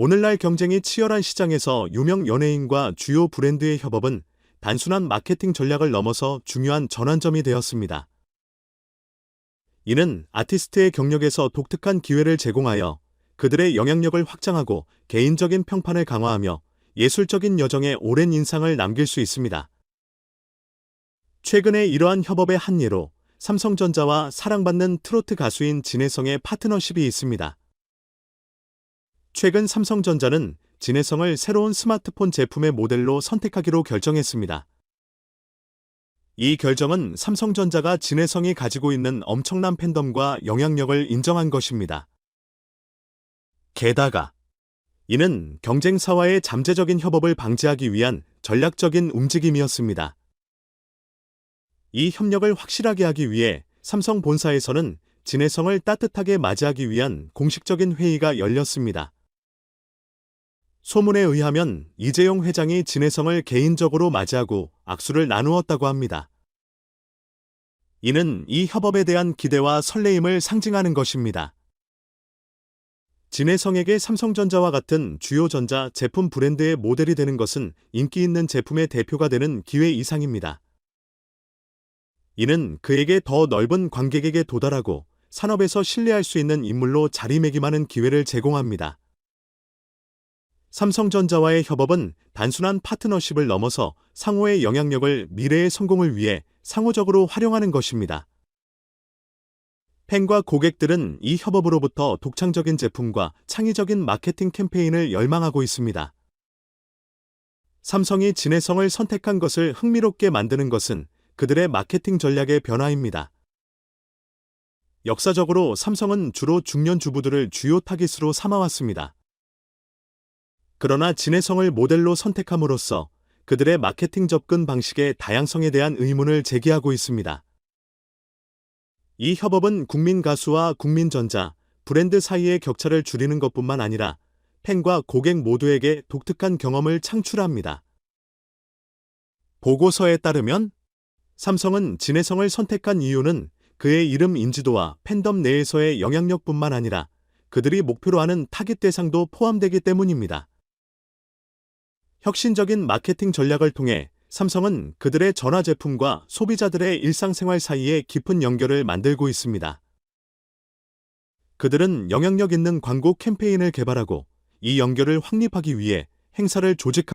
오늘날 경쟁이 치열한 시장에서 유명 연예인과 주요 브랜드의 협업은 단순한 마케팅 전략을 넘어서 중요한 전환점이 되었습니다. 이는 아티스트의 경력에서 독특한 기회를 제공하여 그들의 영향력을 확장하고 개인적인 평판을 강화하며 예술적인 여정에 오랜 인상을 남길 수 있습니다. 최근에 이러한 협업의 한 예로 삼성전자와 사랑받는 트로트 가수인 진혜성의 파트너십이 있습니다. 최근 삼성전자는 진혜성을 새로운 스마트폰 제품의 모델로 선택하기로 결정했습니다. 이 결정은 삼성전자가 진혜성이 가지고 있는 엄청난 팬덤과 영향력을 인정한 것입니다. 게다가 이는 경쟁사와의 잠재적인 협업을 방지하기 위한 전략적인 움직임이었습니다. 이 협력을 확실하게 하기 위해 삼성 본사에서는 진혜성을 따뜻하게 맞이하기 위한 공식적인 회의가 열렸습니다. 소문에 의하면 이재용 회장이 진혜성을 개인적으로 맞이하고 악수를 나누었다고 합니다. 이는 이 협업에 대한 기대와 설레임을 상징하는 것입니다. 진혜성에게 삼성전자와 같은 주요 전자 제품 브랜드의 모델이 되는 것은 인기 있는 제품의 대표가 되는 기회 이상입니다. 이는 그에게 더 넓은 관객에게 도달하고 산업에서 신뢰할 수 있는 인물로 자리매김하는 기회를 제공합니다. 삼성전자와의 협업은 단순한 파트너십을 넘어서 상호의 영향력을 미래의 성공을 위해 상호적으로 활용하는 것입니다. 팬과 고객들은 이 협업으로부터 독창적인 제품과 창의적인 마케팅 캠페인을 열망하고 있습니다. 삼성이 진해성을 선택한 것을 흥미롭게 만드는 것은 그들의 마케팅 전략의 변화입니다. 역사적으로 삼성은 주로 중년 주부들을 주요 타깃으로 삼아왔습니다. 그러나 진해성을 모델로 선택함으로써 그들의 마케팅 접근 방식의 다양성에 대한 의문을 제기하고 있습니다. 이 협업은 국민 가수와 국민전자, 브랜드 사이의 격차를 줄이는 것뿐만 아니라 팬과 고객 모두에게 독특한 경험을 창출합니다. 보고서에 따르면 삼성은 진해성을 선택한 이유는 그의 이름 인지도와 팬덤 내에서의 영향력뿐만 아니라 그들이 목표로 하는 타깃 대상도 포함되기 때문입니다. 혁신적인 마케팅 전략을 통해 삼성은 그들의 전화 제품과 소비자들의 일상생활 사이에 깊은 연결을 만들고 있습니다. 그들은 영향력 있는 광고 캠페인을 개발하고 이 연결을 확립하기 위해 행사를 조직하고